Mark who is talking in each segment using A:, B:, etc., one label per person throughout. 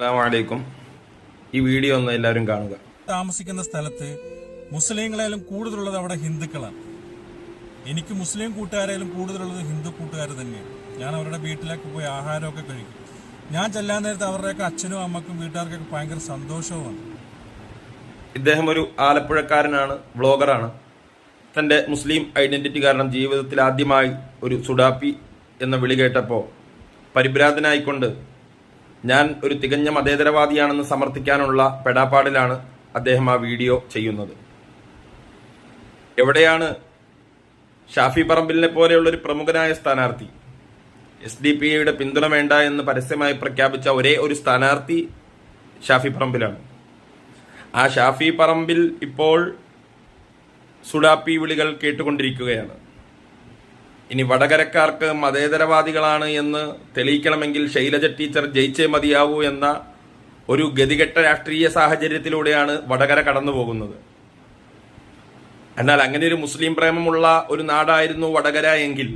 A: അസ്സാമലൈക്കും ഈ വീഡിയോ ഒന്ന് എല്ലാവരും കാണുക.
B: താമസിക്കുന്ന സ്ഥലത്ത് മുസ്ലിങ്ങളായാലും കൂടുതലുള്ളത് അവിടെ ഹിന്ദുക്കളാണ്. എനിക്ക് മുസ്ലിം കൂട്ടുകാരായാലും കൂടുതലുള്ളത് ഹിന്ദു കൂട്ടുകാർ തന്നെയാണ്. ഞാൻ അവരുടെ വീട്ടിലേക്ക് പോയി ആഹാരമൊക്കെ കഴിക്കും. ഞാൻ ചെല്ലാൻ നേരത്ത് അവരുടെയൊക്കെ അച്ഛനും അമ്മക്കും വീട്ടുകാർക്കൊക്കെ ഭയങ്കര സന്തോഷവുമാണ്.
A: ഇദ്ദേഹം ഒരു ആലപ്പുഴക്കാരനാണ് വ്ളോഗറാണ്. തന്റെ മുസ്ലിം ഐഡന്റിറ്റി കാരണം ജീവിതത്തിൽ ആദ്യമായി ഒരു സുഡാപ്പി എന്ന വിളി കേട്ടപ്പോൾ പരിഭ്രാന്തനായിക്കൊണ്ട് ഞാൻ ഒരു തികഞ്ഞ മതേതരവാദിയാണെന്ന് സമർത്ഥിക്കാനുള്ള പെടാപ്പാടിലാണ് അദ്ദേഹം ആ വീഡിയോ ചെയ്യുന്നത്. എവിടെയാണ് ഷാഫി പറമ്പിലിനെ പോലെയുള്ള ഒരു പ്രമുഖനായ സ്ഥാനാർത്ഥി? എസ് ഡി പി ഐയുടെ പിന്തുണ വേണ്ട എന്ന് പരസ്യമായി പ്രഖ്യാപിച്ച ഒരേ ഒരു സ്ഥാനാർത്ഥി ഷാഫി പറമ്പിലാണ്. ആ ഷാഫി പറമ്പിൽ ഇപ്പോൾ സുഡാപ്പി വിളികൾ കേട്ടുകൊണ്ടിരിക്കുകയാണ്. ഇനി വടകരക്കാർക്ക് മതേതരവാദികളാണ് എന്ന് തെളിയിക്കണമെങ്കിൽ ശൈലജ ടീച്ചർ ജയിച്ചേ മതിയാവൂ എന്ന ഒരു ഗതികെട്ട രാഷ്ട്രീയ സാഹചര്യത്തിലൂടെയാണ് വടകര കടന്നു പോകുന്നത് എന്നാൽ അങ്ങനെ ഒരു മുസ്ലിം പ്രേമമുള്ള ഒരു നാടായിരുന്നു വടകര എങ്കിൽ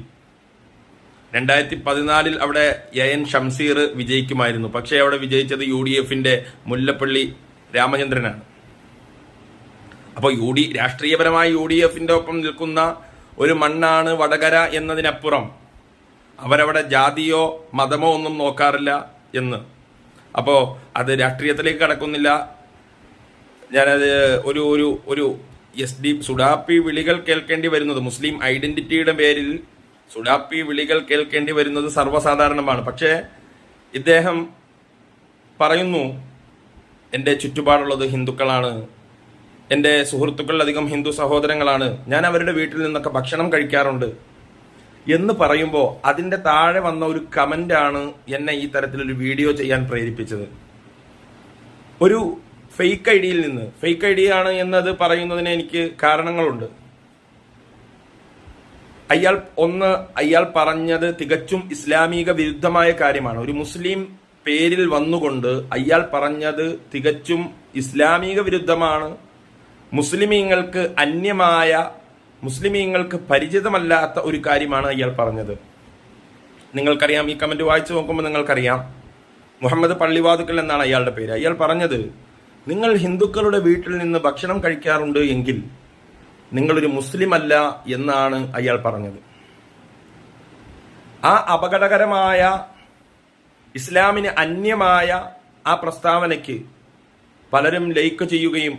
A: രണ്ടായിരത്തി പതിനാലിൽ അവിടെ എ എൻ ഷംസീർ വിജയിക്കുമായിരുന്നു. പക്ഷേ അവിടെ വിജയിച്ചത് യു ഡി എഫിന്റെ മുല്ലപ്പള്ളി രാമചന്ദ്രനാണ്. അപ്പോൾ യു ഡി രാഷ്ട്രീയപരമായി യു ഡി എഫിന്റെ ഒപ്പം നിൽക്കുന്ന ഒരു മണ്ണാണ് വടകര എന്നതിനപ്പുറം. അവരവിടെ ജാതിയോ മതമോ ഒന്നും നോക്കാറില്ല എന്ന്. അപ്പോൾ അത് രാഷ്ട്രീയത്തിലേക്ക് കടക്കുന്നില്ല. ഞാനത് ഒരു ഒരു ഒരു എസ് ഡി സുഡാപ്പി വിളികൾ കേൾക്കേണ്ടി വരുന്നത് മുസ്ലിം ഐഡന്റിറ്റിയുടെ പേരിൽ സുഡാപ്പി വിളികൾ കേൾക്കേണ്ടി വരുന്നത് സർവസാധാരണമാണ്. പക്ഷേ ഇദ്ദേഹം പറയുന്നു എന്റെ ചുറ്റുപാടുള്ളത് ഹിന്ദുക്കളാണ്. എന്റെ സുഹൃത്തുക്കളിലധികം ഹിന്ദു സഹോദരങ്ങളാണ്. ഞാൻ അവരുടെ വീട്ടിൽ നിന്നൊക്കെ ഭക്ഷണം കഴിക്കാറുണ്ട്. എന്ന് പറയുമ്പോൾ അതിന്റെ താഴെ വന്ന ഒരു കമന്റാണ് എന്നെ ഈ തരത്തിലൊരു വീഡിയോ ചെയ്യാൻ പ്രേരിപ്പിച്ചത്. ഒരു ഫേക്ക് ഐ ഡിയിൽ നിന്ന്. ഫേക്ക് ഐ ഡി ആണ് എന്നത് പറയുന്നതിന് എനിക്ക് കാരണങ്ങളുണ്ട്. അയാൾ ഒന്ന് അയാൾ പറഞ്ഞത് തികച്ചും ഇസ്ലാമിക വിരുദ്ധമായ കാര്യമാണ്. ഒരു മുസ്ലിം പേരിൽ വന്നുകൊണ്ട് അയാൾ പറഞ്ഞത് തികച്ചും ഇസ്ലാമിക വിരുദ്ധമാണ്. മുസ്ലിമീങ്ങൾക്ക് അന്യമായ മുസ്ലിമീങ്ങൾക്ക് പരിചിതമല്ലാത്ത ഒരു കാര്യമാണ് അയാൾ പറഞ്ഞത്. നിങ്ങൾക്കറിയാം ഈ കമന്റ് വായിച്ചു നോക്കുമ്പോൾ നിങ്ങൾക്കറിയാം മുഹമ്മദ് പള്ളിവാതുക്കൽ എന്നാണ് അയാളുടെ പേര്. അയാൾ പറഞ്ഞത് നിങ്ങൾ ഹിന്ദുക്കളുടെ വീട്ടിൽ നിന്ന് ഭക്ഷണം കഴിക്കാറുണ്ട് എങ്കിൽ നിങ്ങളൊരു മുസ്ലിം അല്ല എന്നാണ് അയാൾ പറഞ്ഞത്. ആ അപകടകരമായ ഇസ്ലാമിന് അന്യമായ ആ പ്രസ്താവനയ്ക്ക് പലരും ലൈക്ക് ചെയ്യുകയും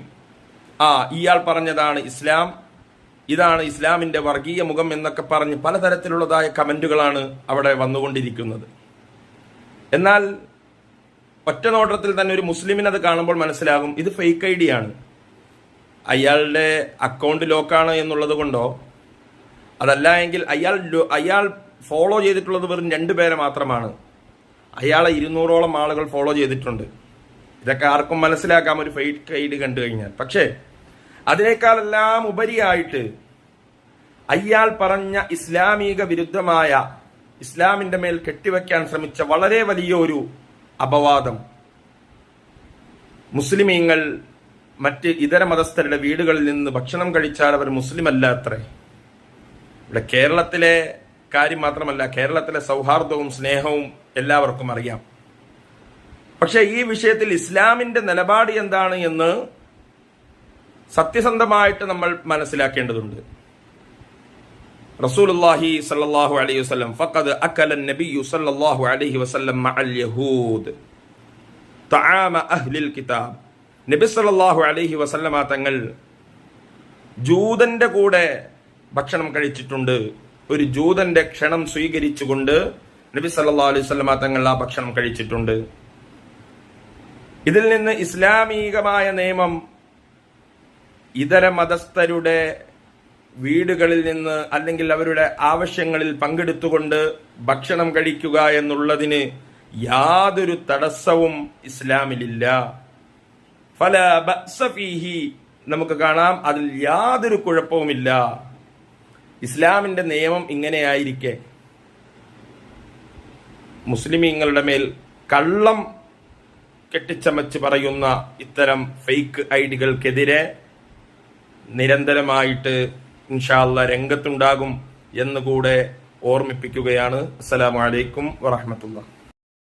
A: ആ ഇയാൾ പറഞ്ഞതാണ് ഇസ്ലാം. ഇതാണ് ഇസ്ലാമിന്റെ വർഗീയ മുഖം എന്നൊക്കെ പറഞ്ഞ് പലതരത്തിലുള്ളതായ കമന്റുകളാണ് അവിടെ വന്നുകൊണ്ടിരിക്കുന്നത്. എന്നാൽ ഒറ്റ നോട്ടത്തിൽ തന്നെ ഒരു മുസ്ലിമിന് അത് കാണുമ്പോൾ മനസ്സിലാകും ഇത് ഫേക്ക് ഐ ഡി ആണ്. അയാളുടെ അക്കൗണ്ട് ലോക്കാണ് എന്നുള്ളത് കൊണ്ടോ? അതല്ല എങ്കിൽ അയാൾ അയാൾ ഫോളോ ചെയ്തിട്ടുള്ളത് വെറും രണ്ടു പേരെ മാത്രമാണ്. അയാളെ ഇരുന്നൂറോളം ആളുകൾ ഫോളോ ചെയ്തിട്ടുണ്ട്. ഇതൊക്കെ ആർക്കും മനസ്സിലാക്കാം ഒരു ഫേക്ക് ഐ കണ്ടു കഴിഞ്ഞാൽ. പക്ഷേ അതിനേക്കാളെല്ലാം ഉപരിയായിട്ട് അയാൾ പറഞ്ഞ ഇസ്ലാമിക വിരുദ്ധമായ ഇസ്ലാമിന്റെ മേൽ കെട്ടിവെക്കാൻ ശ്രമിച്ച വളരെ വലിയൊരു അപവാദം. മുസ്ലിമീങ്ങൾ മറ്റ് ഇതര മതസ്ഥരുടെ വീടുകളിൽ നിന്ന് ഭക്ഷണം കഴിച്ചാൽ അവർ മുസ്ലിം അല്ല അത്രേ ഇവിടെ കേരളത്തിലെ കാര്യം മാത്രമല്ല കേരളത്തിലെ സൗഹാർദ്ദവും സ്നേഹവും എല്ലാവർക്കും അറിയാം. പക്ഷെ ഈ വിഷയത്തിൽ ഇസ്ലാമിന്റെ നിലപാട് എന്താണ് എന്ന് സത്യസന്ധമായിട്ട് നമ്മൾ മനസ്സിലാക്കേണ്ടതുണ്ട്. റസൂലുള്ളാഹി സല്ലല്ലാഹു അലൈഹി വസല്ലം ഫഖദ് അക്കല നബിയു സല്ലല്ലാഹു അലൈഹി വസല്ലം മഅൽ യഹൂദ് തആമ അഹ്ലിൽ കിതാബ്. നബി സല്ലല്ലാഹു അലൈഹി വസല്ലമ തങ്ങൾ ജൂതന്റെ കൂടെ ഭക്ഷണം കഴിച്ചിട്ടുണ്ട്. ഒരു ജൂതന്റെ ക്ഷണം സ്വീകരിച്ചുകൊണ്ട് നബി സല്ലല്ലാഹു അലൈഹി വസല്ലമ തങ്ങൾ ആ ഭക്ഷണം കഴിച്ചിട്ടുണ്ട്. ഇതിൽ നിന്ന് ഇസ്ലാമികമായ നിയമം ഇതര മതസ്ഥരുടെ വീടുകളിൽ നിന്ന് അല്ലെങ്കിൽ അവരുടെ ആവശ്യങ്ങളിൽ പങ്കെടുത്തുകൊണ്ട് ഭക്ഷണം കഴിക്കുക എന്നുള്ളതിന് യാതൊരു തടസ്സവും ഇസ്ലാമിലില്ല. ഫല ബഅസ നമുക്ക് കാണാം അതിൽ യാതൊരു കുഴപ്പവുമില്ല. ഇസ്ലാമിന്റെ നിയമം ഇങ്ങനെയായിരിക്കെ. മുസ്ലിമീങ്ങളുടെ മേൽ കള്ളം കെട്ടിച്ചമച്ച് പറയുന്ന ഇത്തരം ഫേക്ക് ഐഡികൾക്കെതിരെ നിരന്തരമായിട്ട് ഇൻഷാല്ല രംഗത്തുണ്ടാകും എന്നുകൂടെ ഓർമ്മിപ്പിക്കുകയാണ്. അസ്സലാമലൈക്കും വറഹമത്തുള്ള